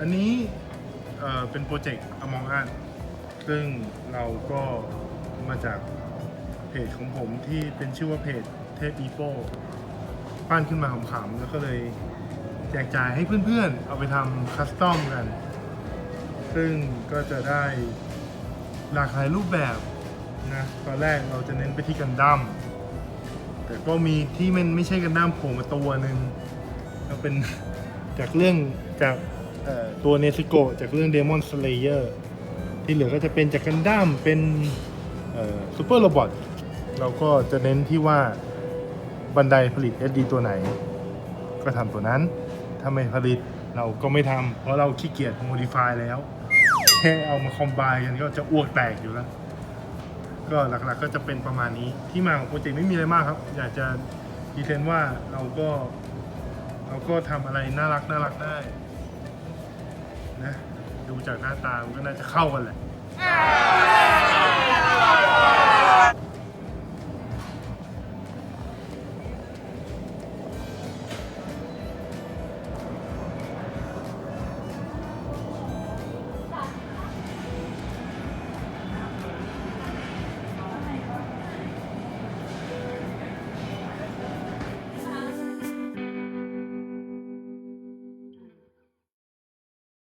อันนี้เป็นโปรเจกต์ Among Us ซึ่งเราก็มาจากเพจของผมที่เป็นชื่อว่าเพจเทพอีโป้ปั้นขึ้นมาขำๆแล้วก็เลยแจกจ่ายให้เพื่อนๆ เอาไปทำคัสตอมกัน ซึ่งก็จะได้หลากหลายรูปแบบนะตอนแรกเราจะเน้นไปที่กันดั้มแต่ก็มีที่มันไม่ใช่กันดั้มโผล่มาตัวหนึ่งก็เป็น จากเรื่องจากตัวเนซิโกจากเรื่อง Demon Slayer ที่เหลือก็จะเป็นจากกันดั้มเป็นซูเปอร์โรบอทเราก็จะเน้นที่ว่าบันไดผลิต SD ตัวไหน ก็ทำตัวนั้น ถ้าไม่ผลิตเราก็ไม่ทำเพราะเราขี้เกียจ modify แล้วแค่เอามาคอมไบกันก็จะอ้วกแตกอยู่แล้ว ก็หลักๆก็จะเป็นประมาณนี้ที่มาของโปรเจกต์ไม่มีอะไรมากครับ อยากจะพรีเซนว่าเราก็ เราก็ทำอะไรน่ารักน่ารักได้นะดูจากหน้าตามันก็น่าจะเข้ากันแหละ